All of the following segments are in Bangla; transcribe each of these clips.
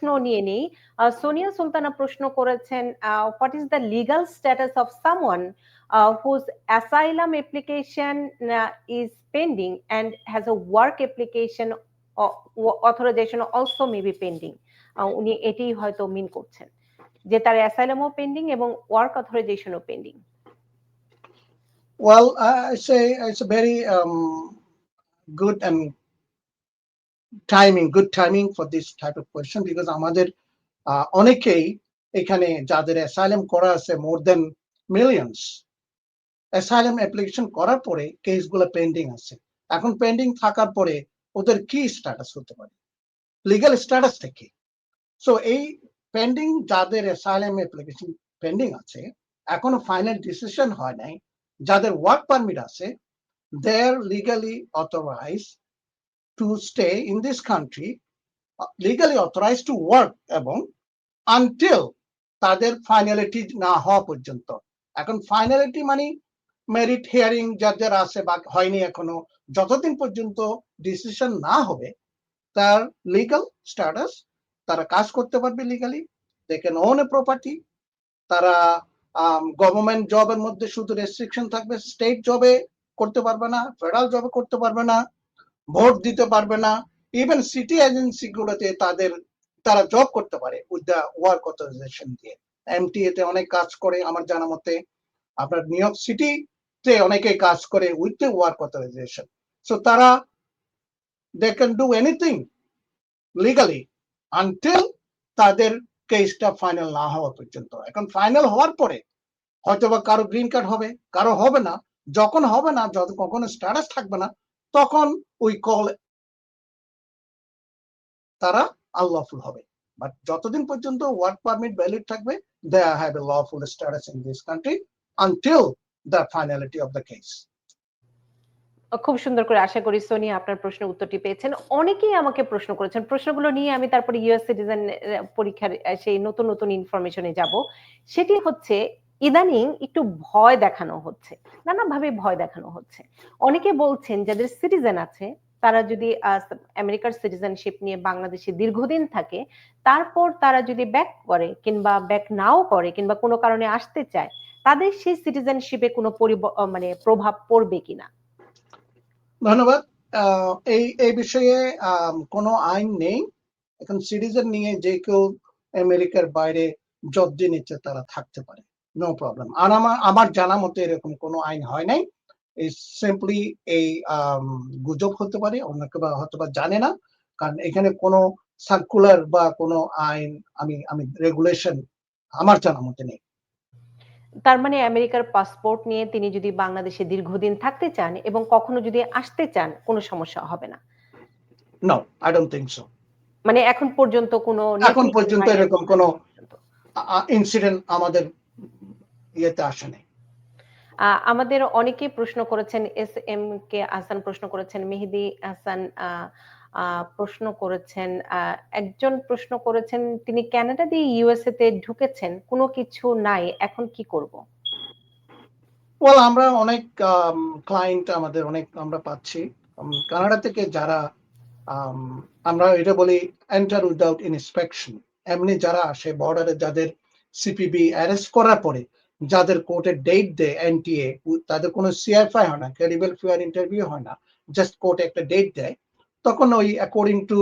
প্রশ্ন নিয়ে নেই। সোনিয়া সুলতানা প্রশ্ন করেছেন what is the legal status of someone whose asylum application is pending and has a work application authorization also may be pending উনি এটি হয়তো মিন করছেন যে তার অ্যাসাইলামও পেন্ডিং এবং work অথরাইজেশনও pending Well, I say it's a very um, good and timing, good timing for this type of question because আমাদের অনেকেই এখানে যাদের অ্যাসাইলাম করা আছে more than millions asylum application করার পরে কেসগুলো পেন্ডিং আছে। এখন পেন্ডিং থাকার পরে ওদের কি স্ট্যাটাস হতে পারে? লিগাল স্ট্যাটাসটা কি? সো এই পেন্ডিং যাদের অ্যাসাইলাম অ্যাপ্লিকেশন পেন্ডিং আছে এখনও ফাইনাল ডিসিশন হয় নাই। যাদের ওয়ার্ক পারমিট আছে they are legally authorize to stay in this country legally authorize to work এবং আনটিল তাদের ফাইনালিটি না হওয়া পর্যন্ত। এখন ফাইনালিটি মানে মেরিট হিয়ারিং যাদের আছে বা হয়নি এখনও, যতদিন পর্যন্ত ডিসিশন না হবে, তার লিগাল স্ট্যাটাস তারা কাজ করতে পারবে legally they can own a property তারা গভর্নমেন্ট জবের মধ্যে শুধু রেস্ট্রিকশন থাকবে স্টেট জবে করতে পারবে না ফেডারেল জবে করতে পারবে না ভোট দিতে পারবে না। ইভেন সিটি এজেন্সি গুলোতে তাদের, তারা জব করতে পারে উইথ দ্য ওয়ার্ক অথরাইজেশন দিয়ে। এমটিএ তে অনেক কাজ করে আমার জানা মতে। আপনার নিউ ইয়র্ক সিটিতে অনেকে কাজ করে with the work authorization so তারা they can do anything legally until তাদের কেসটা ফাইনাল না হওয়া পর্যন্ত। এখন ফাইনাল হওয়ার পরে হয়তো বা কারও গ্রিন কার্ড হবে, কারও হবে না। যখন হবে না, যত, কখনো স্ট্যাটাস থাকবে না তখন ওই কল তারা আনলফুল হবে। বাট যতদিন পর্যন্ত ওয়ার্ক পারমিট ভ্যালিড থাকবে they have a lawful status in this country until the finality of the case খুব সুন্দর করে আশা করি সোনি আপনার প্রশ্নের উত্তরটি পেয়েছেন। অনেকেই আমাকে প্রশ্ন করেছেন। প্রশ্নগুলো নিয়ে আমি তারপরে ইউএস সিটিজেন পরীক্ষার সেই নতুন নতুন ইনফরমেশনে যাব। সেটি হচ্ছে ইদানিং একটু ভয় দেখানো হচ্ছে, নানাভাবে ভয় দেখানো হচ্ছে। অনেকে বলছেন যাদের সিটিজেন আছে, তারা যদি আমেরিকার সিটিজেনশিপ নিয়ে বাংলাদেশে দীর্ঘদিন থাকে, তারপর তারা যদি ব্যাক করে কিংবা ব্যাক নাও করে কিংবা কোনো কারণে আসতে চায়, তাদের সেই সিটিজেনশিপে কোনো মানে প্রভাব পড়বে কিনা? ধন্যবাদ। এই এই বিষয়ে কোনো আইন নেই। এখন সিটিজেন নিয়ে যে কেউ আমেরিকার বাইরে যতদিন ইচ্ছে তারা থাকতে পারে। নো প্রবলেম আর আমার আমার জানা মতে এরকম কোনো আইন হয় নাই। সিম্পলি এই গুজব হতে পারে অনেকে বা হয়তো বা জানে না। কারণ এখানে কোনো সার্কুলার বা কোনো আইন আমি আমি রেগুলেশন আমার জানা মতে নেই। তার মানে আমেরিকার পাসপোর্ট নিয়ে তিনি যদি বাংলাদেশে দীর্ঘদিন থাকতে চান এবং কখনো যদি আসতে চান কোনো সমস্যা হবে না? No I don't think so মানে এখন পর্যন্ত কোনো এখন পর্যন্ত এরকম কোনো ইনসিডেন্ট আমাদের ইয়েতে আসে নাই। আমাদের অনেকে প্রশ্ন করেছেন এস এম কে আহসান প্রশ্ন করেছেন মেহেদি হাসান প্রশ্ন করেছেন একজন প্রশ্ন করেছেন তিনি কানাডা দিয়ে ইউএসএ তে ঢুকেছেন কোনো কিছু নাই এখন কি করব? ওয়েল আমরা অনেক ক্লায়েন্ট আমাদের অনেক আমরা পাচ্ছি। কানাডা থেকে যারা আমরা এটা বলি এন্টার উইদাউট ইনস্পেকশন এমনি যারা আসে বর্ডারে যাদের সিপিবি অ্যারেস্ট করার পরে যাদের কোর্টের ডেট দেয় এনটিএ তাদের কোনো সিএফআই হয় না ক্রেডিবল ফেয়ার ইন্টারভিউ হয় না জাস্ট কোর্টে একটা ডেট দেয়, তখন ওই অ্যাকর্ডিং টু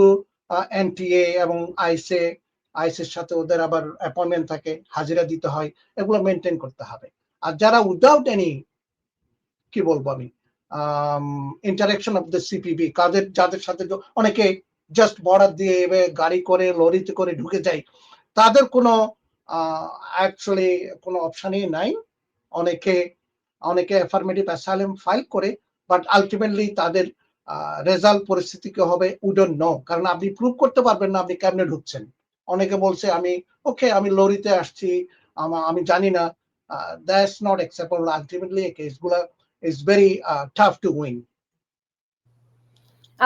এনটিএ এবং আইসে আইসের সাথে ওদের আবার অ্যাপয়েন্টমেন্ট থাকে, হাজিরা দিতে হয়, এগুলো মেনটেন করতে হবে। আর যারা উইদাউট এনি কি বলব আমি ইন্টারাকশন অফ দ্য সিপিবি কাদের, যাদের সাথে অনেকে জাস্ট বর্ডার দিয়ে গাড়ি করে, লরিতে করে ঢুকে যায়, তাদের কোনো অ্যাকচুয়ালি কোনো অপশনই নাই। অনেকে অনেকে অ্যাফার্মেটিভ অ্যাসাইলাম ফাইল করে বাট আলটিমেটলি তাদের রেজাল্ট পরিস্থিতি কি হবে উডন নো কারণ আপনি প্রুভ করতে পারবেন না আপনি কেমনে ঢুকছেন। অনেকে বলছে আমি ওকে আমি লরিতে আসছি, আমি জানি না। দ্যাটস নট অ্যাকসেপ্টেবল আলটিমেটলি কেসগুলো is very tough to win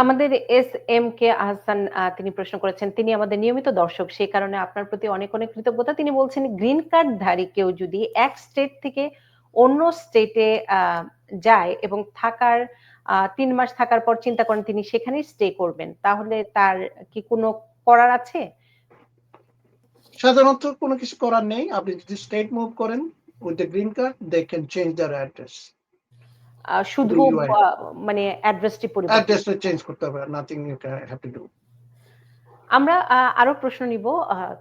আমাদের এস এম কে আহসান তিনি প্রশ্ন করেছেন, তিনি আমাদের নিয়মিত দর্শক, সেই কারণে আপনার প্রতি অনেক অনেক কৃতজ্ঞতা। তিনি বলছেন গ্রিন কার্ড ধারী কেউ যদি এক স্টেট থেকে অন্য স্টেটে যায় এবং থাকার তিন মাস থাকার পর চিন্তা করেন তিনি সেখানেই স্টে করবেন, তাহলে তার কি কোনো করার আছে? সাধারণত কোনো কিছু করার নেই। আপনি যদি স্টেট মুভ করেন with the green card they can change their address শুধু মানে অ্যাড্রেসটি পরিবর্তন অ্যাড্রেসটা চেঞ্জ করতে হবে nothing you can have to do আমরা আরও প্রশ্ন নিব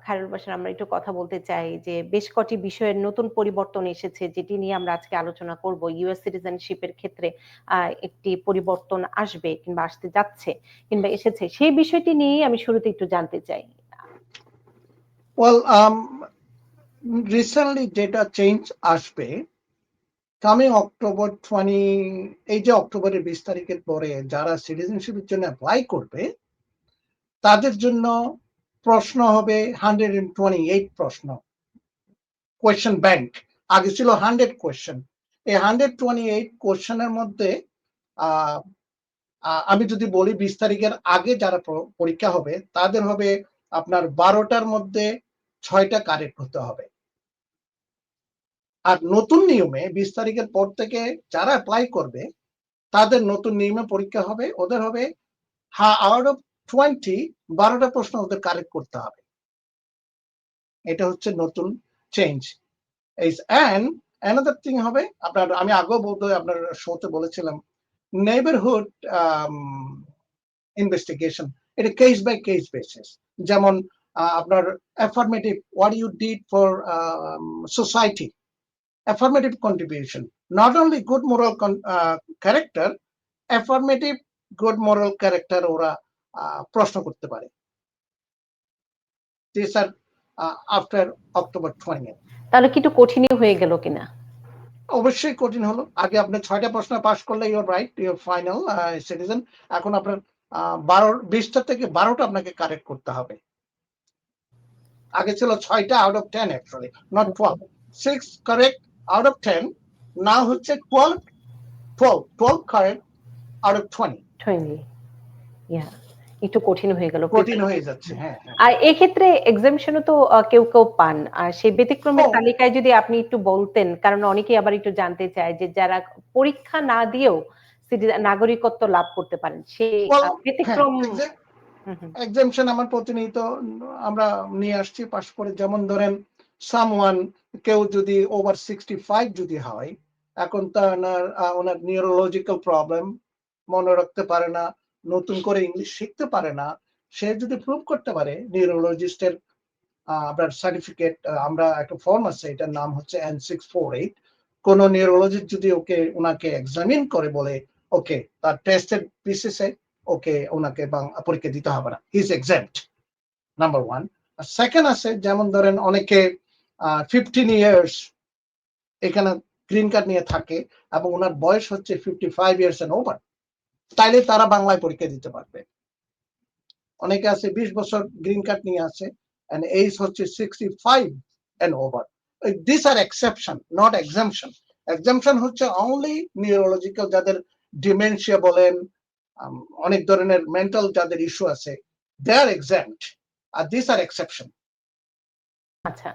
খায়রুল বাসার আমরা একটু কথা বলতে চাই যে বেশ কটি বিষয়ের নতুন পরিবর্তন এসেছে যেটি নিয়ে আমরা আজকে আলোচনা করব। ইউএস সিটিজেনশিপের ক্ষেত্রে একটি পরিবর্তন আসবে কিংবা আসতে যাচ্ছে কিংবা এসেছে। সেই বিষয়টি নিয়ে আমি শুরুতে একটু জানতে চাই। ওয়েল রিসেন্টলি যেটা চেঞ্জ আসবে কামিং অক্টোবর টোয়েন্টি এই যে অক্টোবরের বিশ তারিখের পরে যারা সিটিজেনশিপের জন্য অ্যাপ্লাই করবে, তাদের জন্য প্রশ্ন হবে হান্ড্রেড এন্ড টোয়েন্টি এইট প্রশ্ন। কোয়েশ্চেন ব্যাংক আগে ছিল হান্ড্রেড কোয়েশ্চেন এই হান্ড্রেড টোয়েন্টি এইট কোয়েশ্চেনের মধ্যে আমি যদি বলি বিশ তারিখের আগে যারা পরীক্ষা হবে, তাদের হবে আপনার বারোটার মধ্যে ছয়টা কারেক্ট হতে হবে। আর নতুন নিয়মে বিশ তারিখের পর থেকে যারা অ্যাপ্লাই করবে, তাদের নতুন নিয়মে পরীক্ষা হবে, ওদের হবে, হা আউট অফ টোয়েন্টি বারোটা প্রশ্ন ওদের কারেক্ট করতে হবে। এটা হচ্ছে নতুন চেঞ্জ এই অ্যান্ড অ্যানাদার থিং হবে, আপনার, আমি আগেও বলতে আপনার শোতে বলেছিলাম নেবারহুড ইনভেস্টিগেশন এটা কেস বাই কেস বেসিস যেমন আপনার affirmative what you did for society affirmative contribution. Not only good moral con- uh, character affirmative good moral character ওরা আহ, প্রশ্ন করতে পারে। This are after October twenty তাহলে কি একটু কঠিনই হয়ে গেল কিনা? অবশ্যই কঠিন হলো। আগে আপনি ছয়টা প্রশ্ন পাস করলে your right your final citizen এখন আপনার আহ, বারো বিশটা থেকে বারোটা আপনাকে কারেক্ট করতে হবে। আগে ছিল ছয়টা out of ten actually not twelve six correct out of ten না হচ্ছে twelve twelve twelve correct out of twenty twenty yeah একটু কঠিন হয়ে গেল। কঠিন হয়ে যাচ্ছে হ্যাঁ হ্যাঁ। আর এক্ষেত্রে এক্সামশনও তো কেউ কেউ পান। আর সেই ব্যতিক্রমের তালিকায় যদি আপনি একটু বলতেন কারণ অনেকেই আবার একটু জানতে চায় যে যারা পরীক্ষা না দিয়েও নাগরিকত্ব লাভ করতে পারেন সেই ব্যতিক্রম হ্যাঁ, হুম, এক্সামশন আমার প্রতিনিয়ত আমরা নিয়ে আসছি পাশ করে যেমন ধরেন সামওয়ান কেউ যদি ওভার সিক্সটি ফাইভ যদি হয় এখন তার আহ, ওনার নিউরোলজিক্যাল প্রবলেম মনে রাখতে পারে না নতুন করে ইংলিশ শিখতে পারে না সে যদি প্রুভ করতে পারে নিউরোলজিস্টের আপনার সার্টিফিকেট আমরা একটা ফর্ম আছে এটার নাম হচ্ছে এন সিক্স ফোর এইট কোন নিউরোলজিস্ট যদি ওকে ওনাকে এক্সামিন করে বলে ওকে তার টেস্টের বেসিসে ওকে ওনাকে পরীক্ষা দিতে হবে না। ইজ এক্সাম্ট নাম্বার ওয়ান আর সেকেন্ড আছে যেমন ধরেন অনেকে ফিফটিন ইয়ার্স এখানে গ্রিন কার্ড নিয়ে থাকে এবং ওনার বয়স হচ্ছে fifty five years and over তাইলে তারা বাংলায় পরীক্ষা দিতে পারবে। অনেকে আছে বিশ বছর গ্রিন কার্ড নিয়ে আছে and age হচ্ছে sixty five and over this R exception not exemption exemption হচ্ছে অনলি নিউরোলজিক্যাল যাদের ডিমেনশিয়া বলেন অনেক ধরনের মেন্টাল যাদের ইস্যু আছে they R এক্সাম্ট R this R exception আচ্ছা।